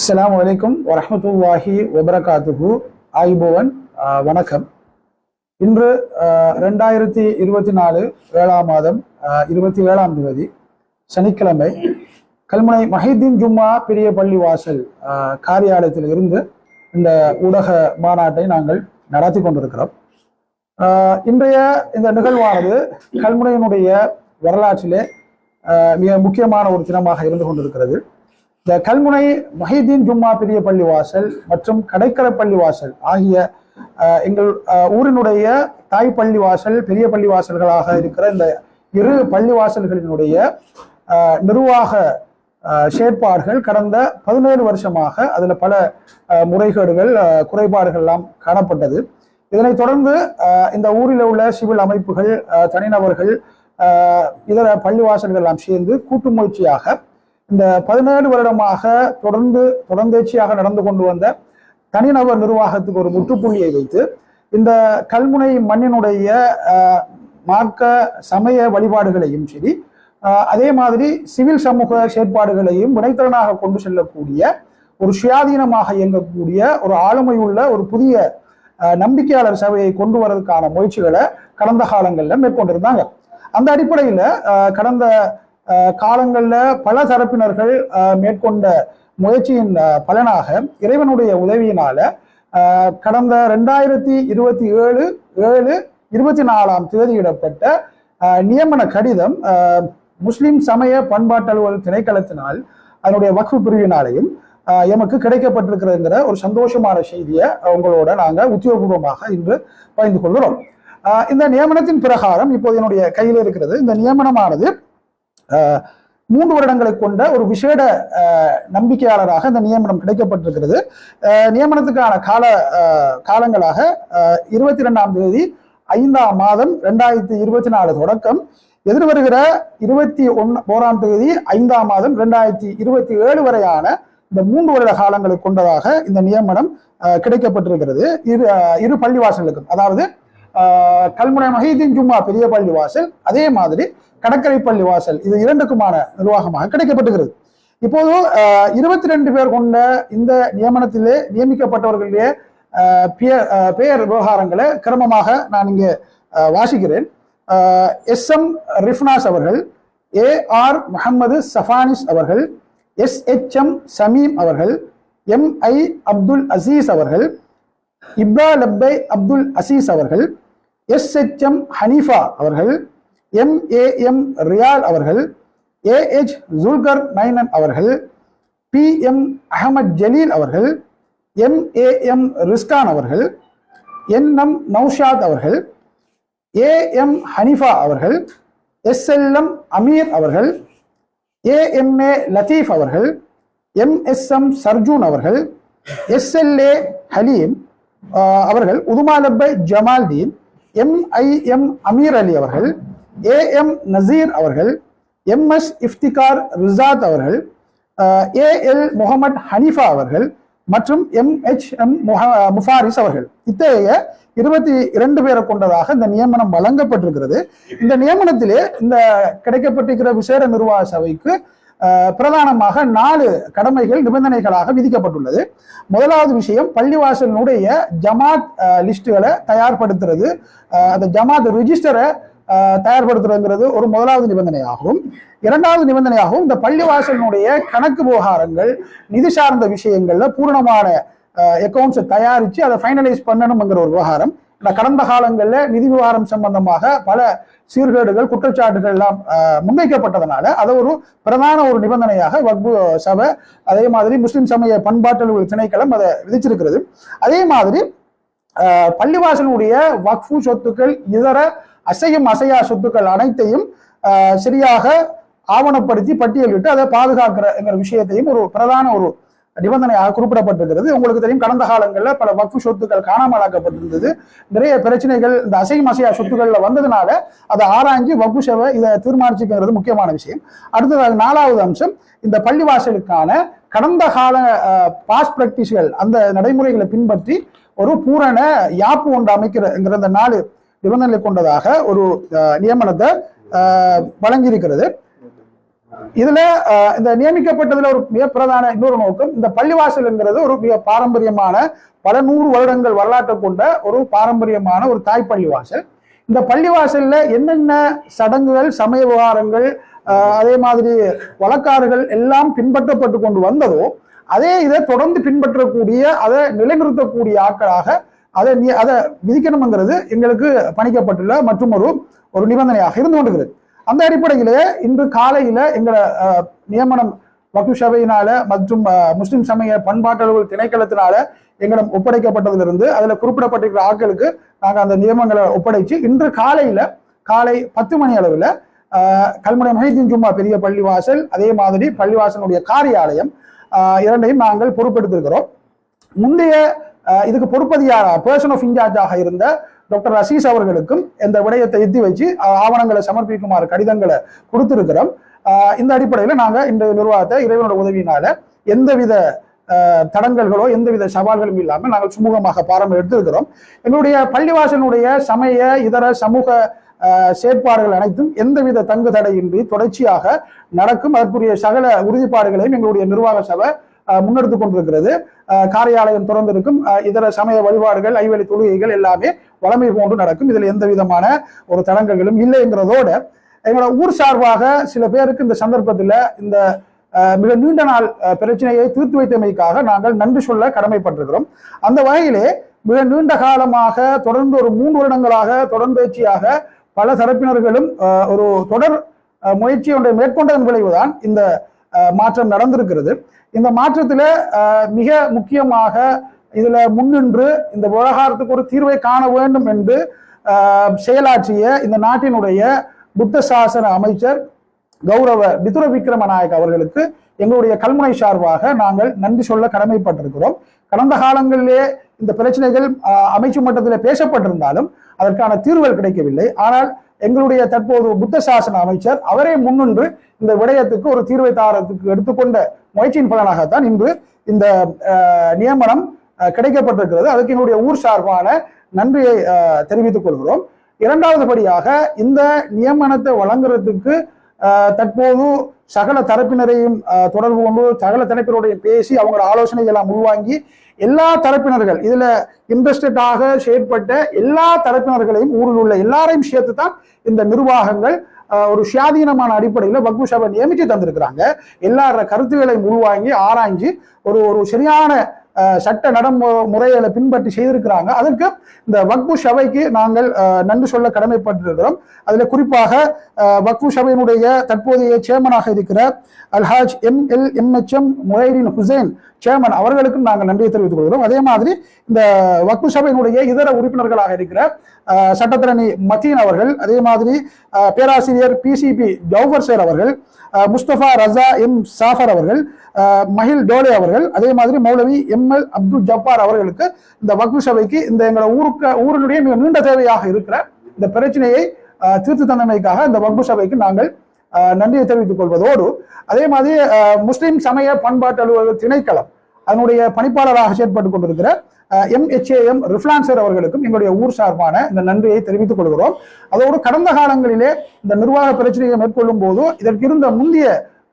அஸ்லாம் வலைக்கும் வரமத்துல்லாஹி வபரகாத்துகு ஆயுபவன் ஆஹ் வணக்கம். இன்று ஆஹ் ரெண்டாயிரத்தி இருபத்தி நாலு ஏழாம் மாதம் ஆஹ் இருபத்தி ஏழாம் தேதி சனிக்கிழமை கல்முனை மஹிதீன் ஜும்மா பெரிய பள்ளி வாசல் ஆஹ் காரியாலயத்தில் இருந்து இந்த ஊடக மாநாட்டை நாங்கள் நடத்தி கொண்டிருக்கிறோம். ஆஹ் இன்றைய இந்த நிகழ்வானது கல்முனையினுடைய வரலாற்றிலே ஆஹ் மிக முக்கியமான ஒரு தினமாக இருந்து கொண்டிருக்கிறது. இந்த கல்முனை மஹிதீன் ஜும்மா பெரிய பள்ளி வாசல் மற்றும் கடைக்கரை பள்ளிவாசல் ஆகிய எங்கள் ஊரினுடைய தாய் பள்ளி வாசல் பெரிய பள்ளி வாசல்களாக இருக்கிற இந்த இரு பள்ளி வாசல்களினுடைய நிர்வாக செயற்பாடுகள் கடந்த பதினேழு வருஷமாக அதில் பல முறைகேடுகள் குறைபாடுகள் எல்லாம் காணப்பட்டது. இதனைத் தொடர்ந்து இந்த ஊரில் உள்ள சிவில் அமைப்புகள் தனிநபர்கள் இதர பள்ளிவாசல்கள் எல்லாம் சேர்ந்து கூட்டு முயற்சியாக இந்த பதினேழு வருடமாக தொடர்ந்து தொடர்ந்தேச்சியாக நடந்து கொண்டு வந்த தனிநபர் நிர்வாகத்துக்கு ஒரு முற்றுப்புள்ளியை வைத்து இந்த கல்முனை மண்ணினுடைய மார்க்க சமய வழிபாடுகளையும் சரி அதே மாதிரி சிவில் சமூக செயற்பாடுகளையும் வினைத்திறனாக கொண்டு செல்லக்கூடிய ஒரு சுயாதீனமாக இயங்கக்கூடிய ஒரு ஆளுமையுள்ள ஒரு புதிய நம்பிக்கையாளர் சபையை கொண்டு வரதுக்கான முயற்சிகளை கடந்த காலங்களில் மேற்கொண்டிருந்தாங்க. அந்த அடிப்படையில் கடந்த காலங்களில் பல தரப்பினர்கள் மேற்கொண்ட முயற்சியின் பலனாக இறைவனுடைய உதவியினால கடந்த ரெண்டாயிரத்தி இருபத்தி ஏழு ஏழு இருபத்தி நாலாம் தேதியிடப்பட்ட நியமன கடிதம் முஸ்லிம் சமய பண்பாட்டலுவல் திணைக்களத்தினால் அதனுடைய வக்ஃபு பிரிவினாலையும் எமக்கு கிடைக்கப்பட்டிருக்கிறதுங்கிற ஒரு சந்தோஷமான செய்தியை உங்களோட நாங்கள் உத்தியோகபூர்வமாக இன்று பகிர்ந்து கொள்கிறோம். இந்த நியமனத்தின் பிரகாரம் இப்போது என்னுடைய கையில் இருக்கிறது. இந்த நியமனமானது மூன்று வருடங்களை கொண்ட ஒரு விசேட நம்பிக்கையாளராக இந்த நியமனம் கிடைக்கப்பட்டிருக்கிறது. நியமனத்துக்கான கால காலங்களாக இருபத்தி ரெண்டாம் தேதி ஐந்தாம் மாதம் ரெண்டாயிரத்தி இருபத்தி நாலு தொடக்கம். எதிர்வருகிற இருபத்தி ஒன்னு ஓராம் தேதி ஐந்தாம் மாதம் ரெண்டாயிரத்தி இருபத்தி ஏழு வரையான இந்த மூன்று வருட காலங்களை கொண்டதாக இந்த நியமனம் கிடைக்கப்பட்டிருக்கிறது. இரு இரு பள்ளிவாசலுக்கும் அதாவது ஆஹ், கல்முனை மஹீதீன் ஜும்மா பெரிய பள்ளிவாசல் அதே மாதிரி கடற்கரை பள்ளி வாசல் இது இரண்டுக்குமான நிர்வாகமாக கிடைக்கப்பட்டுகிறது. இப்போது இருபத்தி ரெண்டு பேர் கொண்ட இந்த நியமனத்திலே நியமிக்கப்பட்டவர்களுடைய பெயர் விவகாரங்களை கிரமமாக நான் இங்கே வாசிக்கிறேன். எஸ் எம் ரிஃப்னாஸ் அவர்கள் ஏ ஆர் முகமது சஃபானிஸ் அவர்கள் எஸ் எச் எம் சமீம் அவர்கள் எம் ஐ அப்துல் அசீஸ் அவர்கள் இப்ரா லப்பை அப்துல் அசீஸ் அவர்கள் எஸ் எச் எம் ஹனீஃபா அவர்கள் எம் ஏ எம் ரியால் அவர்கள் ஏ எச் ஜுல்கர் நைனன் அவர்கள் பி எம் அகமது ஜலீல் அவர்கள் எம் ஏ எம் ரிஸ்கான் அவர்கள் என் எம் நௌஷாத் அவர்கள் ஏ எம் ஹனிஃபா அவர்கள் எஸ் எல் எம் அமீர் அவர்கள் ஏ எம் ஏ லத்தீஃப் அவர்கள் எம் எஸ் எம் சர்ஜூன் அவர்கள் எஸ் எல் ஏ ஹலீம் அவர்கள் Uthumalebbe Jamaldeen M I M Ameer Ali அவர்கள் ஏ எம் நசீர் அவர்கள் எம் எஸ் இஃப்திகார் ரிசாத் அவர்கள் ஏ எல் முகமது ஹனீஃபா அவர்கள் மற்றும் எம் எச் எம் முஃபாரிஸ் அவர்கள். இத்தகைய இருபத்தி இரண்டு பேரை கொண்டதாக இந்த நியமனம் வழங்கப்பட்டிருக்கிறது. இந்த நியமனத்திலே இந்த கிடைக்கப்பட்டிருக்கிற விசேட நிர்வாக சபைக்கு பிரதானமாக நாலு கடமைகள் நிபந்தனைகளாக விதிக்கப்பட்டுள்ளது. முதலாவது விஷயம் பள்ளிவாசலினுடைய ஜமாத் லிஸ்ட்டுகளை லிஸ்டுகளை தயார்படுத்துறது அந்த ஜமாத் ரிஜிஸ்டரை தயார்படுத்துறதுங்கிறது ஒரு முதலாவது நிபந்தனையாகும். இரண்டாவது நிபந்தனையாகவும் இந்த பள்ளிவாசலினுடைய கணக்கு விவகாரங்கள் நிதி சார்ந்த விஷயங்கள்ல பூரணமான அக்கௌண்ட்ஸை தயாரித்து அதை ஃபைனலைஸ் பண்ணணுங்கிற ஒரு விவகாரம். கடந்த காலங்களில் நிதி விவகாரம் சம்பந்தமாக பல சீர்கேடுகள் குற்றச்சாட்டுகள் எல்லாம் முன்வைக்கப்பட்டதுனால அதை ஒரு பிரதான ஒரு நிபந்தனையாக வக்பு சபை அதே மாதிரி முஸ்லிம் சமய பண்பாட்டு திணைக்களம் அதை விதிச்சிருக்கிறது. அதே மாதிரி ஆஹ், வக்ஃபு சொத்துக்கள் இதர அசையும் அசையா சொத்துக்கள் அனைத்தையும் சரியாக ஆவணப்படுத்தி பட்டியலிட்டு அதை பாதுகாக்கிற விஷயத்தையும் ஒரு பிரதான ஒரு நிபந்தனையாக குறிப்பிடப்பட்டிருக்கிறது. உங்களுக்கு தெரியும் கடந்த காலங்களில் பல வக்ஃபு சொத்துக்கள் காணாமலாக்கப்பட்டிருந்தது. நிறைய பிரச்சனைகள் இந்த அசையும் அசையா சொத்துக்களில் வந்ததுனால அதை ஆராய்ஞ்சு வக்ஃபு சேவை இதை தீர்மானிச்சுக்கிறது முக்கியமான விஷயம். அடுத்ததாக நாலாவது அம்சம் இந்த பள்ளிவாசலுக்கான கடந்த கால பாஸ் பிராக்டிஸ்கள் அந்த நடைமுறைகளை பின்பற்றி ஒரு பூரண யாப்பு ஒன்று அமைக்கிறங்கிற இந்த நாலு நிபந்தனை கொண்டதாக ஒரு அஹ், நியமனத்தை வழங்கியிருக்கிறது. இதுல அஹ், இந்த நியமிக்கப்பட்டதுல ஒரு மிக பிரதான இன்னொரு நோக்கம் இந்த பள்ளிவாசல்ங்கிறது ஒரு மிக பாரம்பரியமான பல நூறு வருடங்கள் வரலாற்றை கொண்ட ஒரு பாரம்பரியமான ஒரு தாய் பள்ளிவாசல். இந்த பள்ளிவாசல்ல என்னென்ன சடங்குகள் சமய விவகாரங்கள் அதே மாதிரி வழக்காறுகள் எல்லாம் பின்பற்றப்பட்டு கொண்டு வந்ததோ அதே இதை தொடர்ந்து பின்பற்றக்கூடிய அதை நிலைநிறுத்தக்கூடிய ஆட்களாக அதை நீ அதை விதிக்கணுங்கிறது எங்களுக்கு பணிக்கப்பட்டுள்ள மற்றும் ஒரு ஒரு நிபந்தனையாக இருந்து கொண்டிருக்கிறது. அந்த அடிப்படையிலே இன்று காலையில எங்களை நியமனம் வக்கு சபையினால மற்றும் முஸ்லிம் சமய பண்பாட்டளவு திணைக்களத்தினால எங்களிடம் ஒப்படைக்கப்பட்டதிலிருந்து அதுல குறிப்பிடப்பட்டிருக்கிற ஆட்களுக்கு நாங்கள் அந்த நியமங்களை ஒப்படைச்சு இன்று காலையில காலை பத்து மணி அளவில் கல்முனை மஹிதீன் ஜும்மா பெரிய பள்ளிவாசல் அதே மாதிரி பள்ளிவாசலுடைய காரியாலயம் இரண்டையும் நாங்கள் பொறுப்பெடுத்திருக்கிறோம். முந்தைய இதுக்கு பொறுப்பதியாக பர்சன் ஆஃப் இன்சார்ஜாக இருந்த டாக்டர் ரசீஸ் அவர்களுக்கும் இந்த விடயத்தை எத்தி வச்சு ஆவணங்களை சமர்ப்பிக்குமாறு கடிதங்களை கொடுத்திருக்கிறோம். இந்த அடிப்படையில் நாங்கள் இந்த நிர்வாகத்தை இறைவனோட உதவியினால எந்தவித தடங்கல்களோ எந்தவித சவால்களும் இல்லாமல் நாங்கள் சுமூகமாக பாரம் எடுத்திருக்கிறோம். எங்களுடைய பள்ளிவாசனுடைய சமய இதர சமூக செயற்பாடுகள் அனைத்தும் எந்தவித தங்கு தடையின்றி தொடர்ச்சியாக நடக்கும். அதற்குரிய சகல உறுதிப்பாடுகளையும் எங்களுடைய நிர்வாக சபை முன்னெடுத்து முன்னெடுத்துக் கொண்டிருக்கிறது. காரியாலயம் திறந்திருக்கும். இதர சமய வழிபாடுகள் ஐவெளி தொழுகைகள் எல்லாமே வளமை போன்று நடக்கும். இதுல எந்த விதமான ஒரு தடங்கல்களும் இல்லைங்கிறதோட எங்களோட ஊர் சார்பாக சில பேருக்கு இந்த சந்தர்ப்பத்துல இந்த மிக நீண்ட நாள் பிரச்சனையை தீர்த்து வைத்தமைக்காக நாங்கள் நன்றி சொல்ல கடமைப்பட்டிருக்கிறோம். அந்த வகையிலே மிக நீண்ட காலமாக தொடர்ந்து ஒரு மூன்று வருடங்களாக தொடர்ந்தேச்சியாக பல தரப்பினர்களும் ஒரு தொடர் அஹ், முயற்சி ஒன்றை மேற்கொண்டதன் விளைவுதான் இந்த மாற்றம் நடந்திருக்கிறது. இந்த மாற்றத்துல மிக முக்கியமாக இதுல முன்னின்று இந்த விவகாரத்துக்கு ஒரு தீர்வை காண வேண்டும் என்று செயலாற்றிய இந்த நாட்டினுடைய புத்த சாசன அமைச்சர் கௌரவ பிதுர விக்ரமநாயக் அவர்களுக்கு எங்களுடைய கல்முனை சார்பாக நாங்கள் நன்றி சொல்ல கடமைப்பட்டிருக்கிறோம். கடந்த காலங்களிலே இந்த பிரச்சனைகள் அமைச்சு மட்டத்தில் பேசப்பட்டிருந்தாலும் அதற்கான தீர்வுகள் கிடைக்கவில்லை. ஆனால் எங்களுடைய தற்போது புத்த சாசன அமைச்சர் அவரே முன்னின்று இந்த விடயத்துக்கு ஒரு தீர்வை தாரத்துக்கு எடுத்துக்கொண்ட முயற்சியின் பலனாகத்தான் இன்று இந்த நியமனம் கிடைக்கப்பட்டிருக்கிறது. அதுக்கு என்னுடைய ஊர் சார்பான நன்றியை தெரிவித்துக் கொள்கிறோம். இரண்டாவது படியாக இந்த நியமனத்தை வழங்குறதுக்கு தற்போது சகல தரப்பினரையும் தொடர்பு கொண்டு சகல தரப்பினருடையும் பேசி அவங்களோட ஆலோசனைகள் எல்லாம் உள்வாங்கி எல்லா தரப்பினர்கள் இதுல இன்ட்ரெஸ்டடாக செயற்பட்ட எல்லா தரப்பினர்களையும் ஊரில் உள்ள எல்லாரையும் சேர்த்து தான் இந்த நிர்வாகங்கள் ஒரு சுயாதீனமான அடிப்படையில் வக்பு சபை நியமித்து தந்திருக்கிறாங்க. எல்லார கருத்துக்களையும் உள்வாங்கி ஆராய்ஞ்சு ஒரு ஒரு சரியான சட்ட நடைமுறைகளை பின்பற்றி செய்திருக்கிறாங்க. அதற்கு இந்த வக்பு சபைக்கு நாங்கள் அஹ், நன்றி சொல்ல கடமைப்பட்டிருக்கிறோம். அதுல குறிப்பாக அஹ், வக்பு சபையினுடைய தற்போதைய சேர்மனாக இருக்கிற Alhaj M L MHM Muhaideen Hussain chairman அவர்களுக்கும் நாங்கள் நன்றியை தெரிவித்துக் கொள்கிறோம். அதே மாதிரி இந்த வக்பு சபையினுடைய இதர உறுப்பினர்களாக இருக்கிற சட்டத்திரணி மத்தீன் அவர்கள் அதே மாதிரி பேராசிரியர் பிசிபி ஜவுஃபர் சேர் அவர்கள் முஸ்தபா ரசா எம் சாஃபர் அவர்கள் மஹில் டோலே அவர்கள் அதே மாதிரி மௌலவி எம் எல் அப்துல் ஜப்பார் அவர்களுக்கு இந்த வக்பு சபைக்கு இந்த எங்களோட ஊருக்கு ஊரினுடைய மிக நீண்ட தேவையாக இருக்கிற இந்த பிரச்சனையை தீர்த்து தந்தமைக்காக இந்த வக்பு சபைக்கு நாங்கள் நன்றியை தெரிவித்துக் கொள்வதோடு அதே மாதிரி முஸ்லிம் சமய பண்பாட்டு அலுவலக திணைக்களம் அதனுடைய பணிப்பாளராக செயற்பட்டுக் கொண்டிருக்கிற எம்ஹெச்ஏஎம் ரிஃப்லான்சர் அவர்களுக்கும் எங்களுடைய ஊர் சார்பான இந்த நன்றியை தெரிவித்துக் கொள்கிறோம். அதோடு கடந்த காலங்களிலே இந்த நிர்வாக பிரச்சனையை மேற்கொள்ளும் போது இதற்கு இருந்த முந்தைய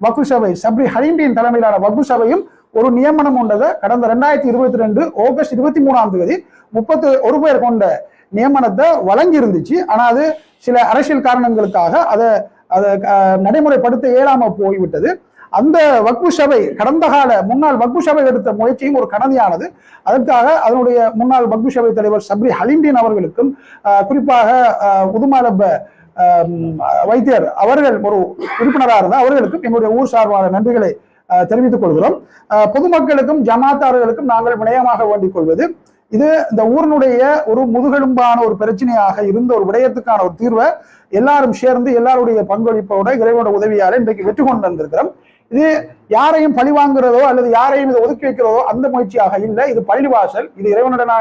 வக்கு சபை சப்ரி ஹரீம்பியின் தலைமையிலான வக்கு சபையும் ஒரு நியமனம் கொண்டதை. கடந்த ரெண்டாயிரத்தி இருபத்தி ரெண்டு ஆகஸ்ட் இருபத்தி மூணாம் தேதி முப்பத்து ஒரு பேர் கொண்ட நியமனத்தை வழங்கி இருந்துச்சு ஆனா அது சில அரசியல் காரணங்களுக்காக அதை அதை நடைமுறைப்படுத்த இயலாம போய்விட்டது. அந்த வக்பு சபை கடந்த கால முன்னாள் வக்பு சபை எடுத்த முயற்சியும் ஒரு கடமையானது. அதற்காக அதனுடைய முன்னாள் வக்பு சபை தலைவர் சப்ரி ஹலிண்டின் அவர்களுக்கும் அஹ், குறிப்பாக உதுமாலப்ப வைத்தியர் அவர்கள் ஒரு உறுப்பினராக இருந்தால் அவர்களுக்கும் எங்களுடைய ஊர் சார்பான நன்றிகளை அஹ், தெரிவித்துக் கொள்கிறோம். பொதுமக்களுக்கும் ஜமாத்தார்களுக்கும் நாங்கள் வினயமாக வேண்டிக் கொள்வது இது இந்த ஊரினுடைய ஒரு முதுகெலும்பான ஒரு பிரச்சனையாக இருந்த ஒரு விடயத்துக்கான ஒரு தீர்வை எல்லாரும் சேர்ந்து எல்லாருடைய பங்களிப்போட இறைவனோட உதவியால இன்றைக்கு வெற்றி கொண்டு வந்திருக்கிறோம். இது யாரையும் பழி வாங்குறதோ அல்லது யாரையும் இதை ஒதுக்கி வைக்கிறதோ அந்த முயற்சியாக இல்லை. இது பள்ளிவாசல் இது இறைவனுடன்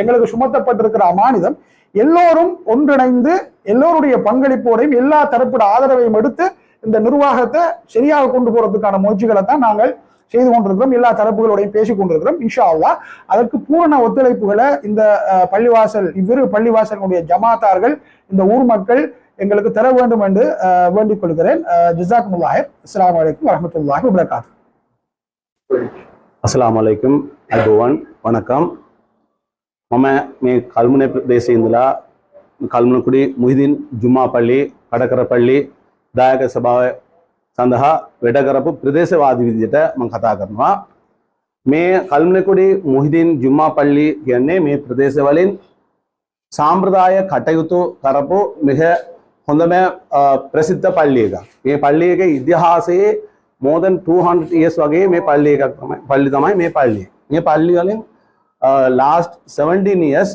எங்களுக்கு சுமத்தப்பட்டிருக்கிற அமானிதம் எல்லோரும் ஒன்றிணைந்து எல்லோருடைய பங்களிப்போடையும் எல்லா தரப்பட ஆதரவையும் எடுத்து இந்த நிர்வாகத்தை சரியாக கொண்டு போறதுக்கான முயற்சிகளை தான் நாங்கள் செய்து கொண்டிருக்கிறோம் எல்லா தரப்புகளோடையும் பேசிக் கொண்டிருக்கிறோம் இன்ஷா அல்லாஹ் அதற்கு பூரண ஒத்துழைப்புகளை இந்த அஹ், பள்ளிவாசல் இவ்விரு பள்ளிவாசலுடைய ஜமாத்தார்கள் இந்த ஊர் மக்கள் எங்களுக்கு தர வேண்டும் என்று அஹ், வேண்டிக் கொள்கிறேன் ஜிசாக்குமுல்லாஹ் அஸ்ஸலாமு அலைக்கும் வரஹ்மத்துல்லாஹி வபரகாத்து අස්ලාම් අලයිකුම් අයිබෝවන් වනකම් මම මේ කල්මුණ ප්‍රදේශයේ ඉඳලා කල්මුණකුඩි මුහිදින් ජුම්මා පල්ලි කඩකර පල්ලි දායක සභාව සඳහා වැඩ කරපු ප්‍රදේශවාදී විදිහට මම කතා කරනවා මේ කල්මුණකුඩි මුහිදින් ජුම්මා පල්ලි කියන්නේ මේ ප්‍රදේශවලින් සාම්ප්‍රදාය කටයුතු කරපු මිහ හොඳම අ, ප්‍රසිද්ධ පල්ලි එකක්. මේ පල්ලි එකේ ඉතිහාසයේ more than 200 years වගේ මේ පල්ලි එකක් තමයි පල්ලි තමයි මේ පල්ලිය. මේ පල්ලි වලින් last 17 years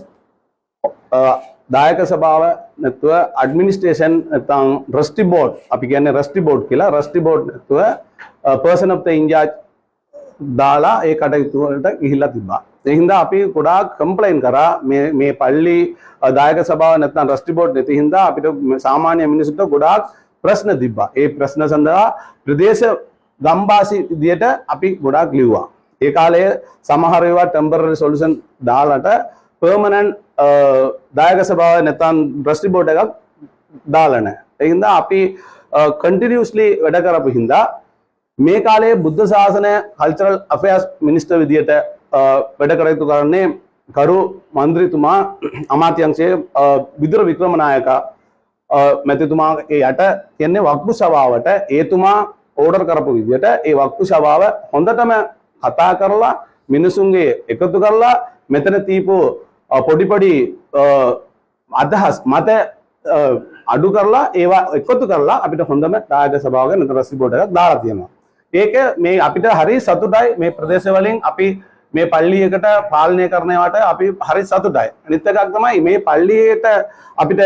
අ, දායක සභාව නැතුව ඇඩ්මිනිස්ට්‍රේෂන් නැත්නම් රස්ටි බෝඩ් අපි කියන්නේ රස්ටි බෝඩ් කියලා රස්ටි බෝඩ් නැතුව person of the in charge දාලා ඒ කටයුතු වලට ගිහිල්ලා තිබ්බා. ඒ හින්දා අපි ගොඩාක් කම්ප්ලයින් කරා මේ මේ පල්ලි අ, දායක සභාව නැත්නම් රස්ටි බෝඩ් නැති හින්දා අපිට ම- සාමාන්‍ය මිනිසුන්ට ගොඩාක් ප්‍රශ්න තිබ්බා. ඒ ප්‍රශ්න සඳහා ප්‍රදේශ ගම්වාසී විදියට අපි ගොඩාක් ලිව්වා. ඒ කාලයේ සමහර ඒවා ටෙම්පරරි සොලියුෂන් දාලට පර්මනන්ට් දායක සභාව නැත්නම් රස්ටි බෝඩ් එකක් දාලා නැහැ. ඒ හින්දා අපි කන්ටිනියස්ලි වැඩ කරපු හින්දා මේ කාලයේ බුද්ධ ශාසනය කල්චරල් අෆයර්ස් මිනිස්ටර් විදියට අ, වැඩ කර යුතු කරන්නේ කරු මන්ත්‍රීතුමා අමාත්‍යංශයේ අ, විදුර වික්‍රමනායක අ, මැතිතුමාගේ යට කියන්නේ වක්පු සභාවට ඒතුමා ඕඩර් කරපු විදියට ඒ වක්පු සභාව හොඳටම කතා කරලා මිනිසුන්ගේ එකතු කරලා මෙතන තීපු අ, පොඩි පොඩි අ, අදහස් මත අ, අඩු කරලා ඒවා එකතු කරලා අපිට හොඳම දායක සභාවක නැත්නම් රස්ටි බෝඩ් එකක් දාලා තියෙනවා. ඒක මේ අපිට හරි සතුටයි මේ ප්‍රදේශ වලින් අපි මේ පල්ලියකට පාලනය කරනවට අපි හරි සතුටයි. අනිත් එකක් තමයි මේ පල්ලියට අපිට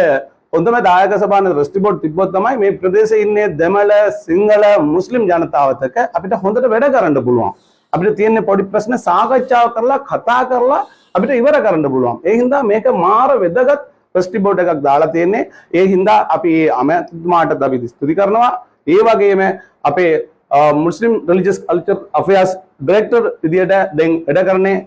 හොඳම දායක සභාව නැත්නම් රස්ටි බෝඩ් තිබ්බොත් තමයි මේ ප්‍රදේශයේ ඉන්නේ දෙමළ සිංහල මුස්ලිම් ජනතාවත් එක්ක අපිට හොඳට වැඩ කරන්න පුළුවන්. අපිට තියෙන පොඩි ප්‍රශ්න සාකච්ඡා කරලා කතා කරලා අපිට ඉවර කරන්න පුළුවන්. ඒ හින්දා මේක මාර වැදගත් රස්ටි බෝඩ් එකක් දාලා තියෙන්නේ. ඒ හින්දා අපි ඒ අමතුමාටත් අපි ස්තුති කරනවා. ඒ වගේම අපේ Muslim religious culture affairs director විදියට දැන් වැඩ කරන්නේ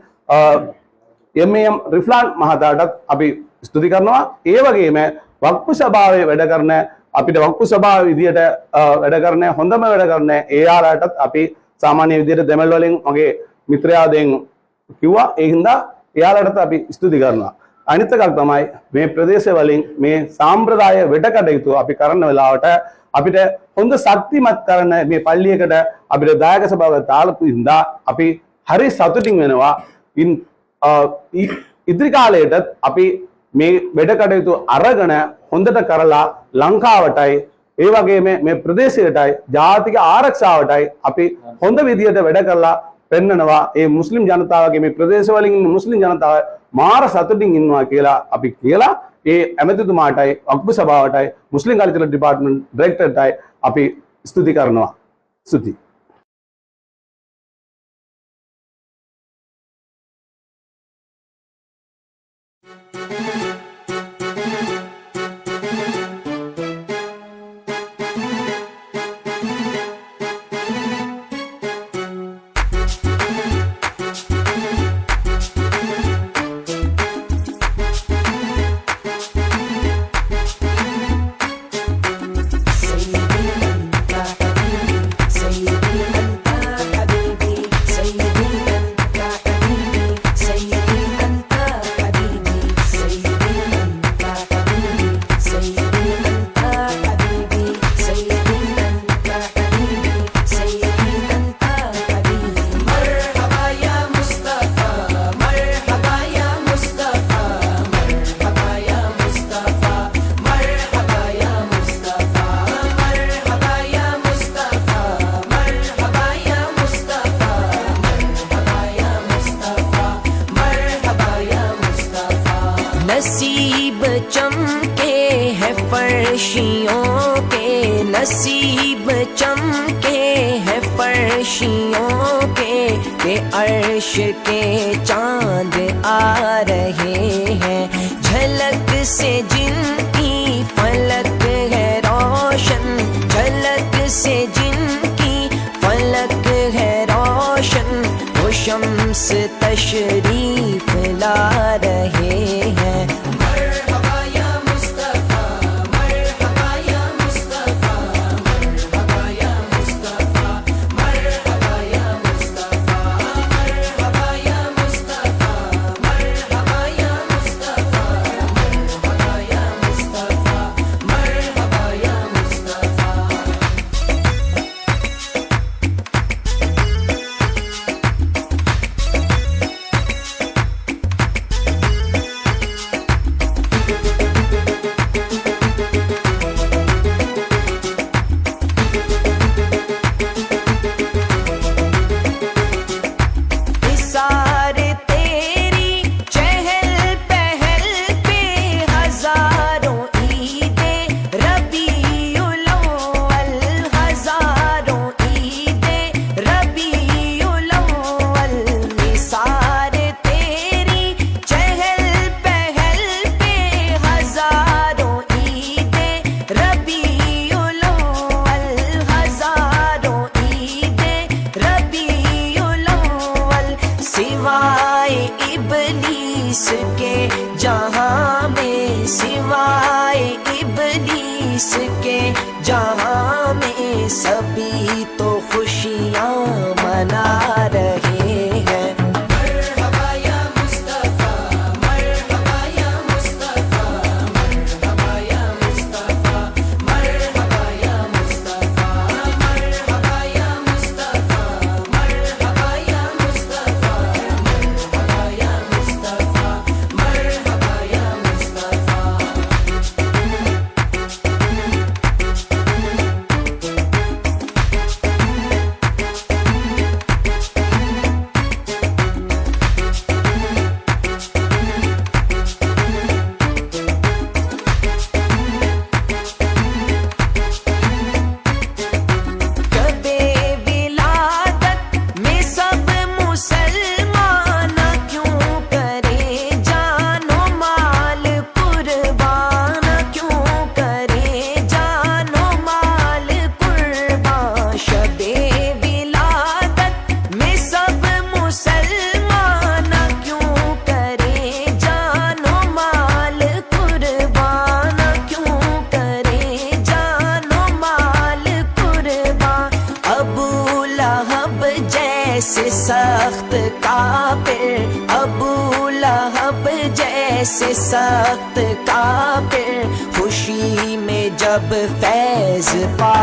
එම්.එම්. රිෆ්ලාන් මහතාටත් අපි ස්තුති කරනවා. ඒ වගේම වක්පු සභාවේ වැඩ කරන අපිට වක්පු සභාව විදියට අ, වැඩ කරන හොඳම වැඩ කරන ඒආරටත් අපි සාමාන්‍ය විදියට දෙමළ වලින් මගේ මිත්‍රයා දෙන් කිව්වා. ඒ හින්දා එයාලටත් අපි ස්තුති කරනවා. අනිත් එකක් තමයි මේ ප්‍රදේශ වලින් මේ සාම්ප්‍රදාය වැඩ කටයුතු අපි කරන වෙලාවට අපිට හොඳ ශක්තිමත් කරන මේ පල්ලියකට අපිට දායක සභාව තාලපු හින්දා අපි හරි සතුටින් වෙනවා. ඉන් අ, इ- ඉදිරි කාලයටත් අපි මේ වැඩ කටයුතු අරගෙන හොඳට කරලා ලංකාවටයි ඒ වගේම මේ ප්‍රදේශයටයි ජාතික ආරක්ෂාවටයි අපි හොඳ විදියට වැඩ කරලා පෙන්නනවා. ඒ මුස්ලිම් ජනතාවගේ මේ ප්‍රදේශවලින් ඉන්න මුස්ලිම් ජනතාව මාර සතුටින් ඉන්නවා කියලා අපි කියලා ඒ ඇමතිතුමාටයි වක්පු සභාවටයි මුස්ලිම් කල්චරල් ඩිපාර්ට්මන්ට් ඩිරෙක්ටර්ටයි අපි ස්තුති කරනවා. ස්තුති अर्श के चाँद आ रहे हैं। झलक से जिनकी फलक है रोशन। झलक से जिनकी फलक है रोशन। वो शम्स तशरीफ़ ला रहे se pa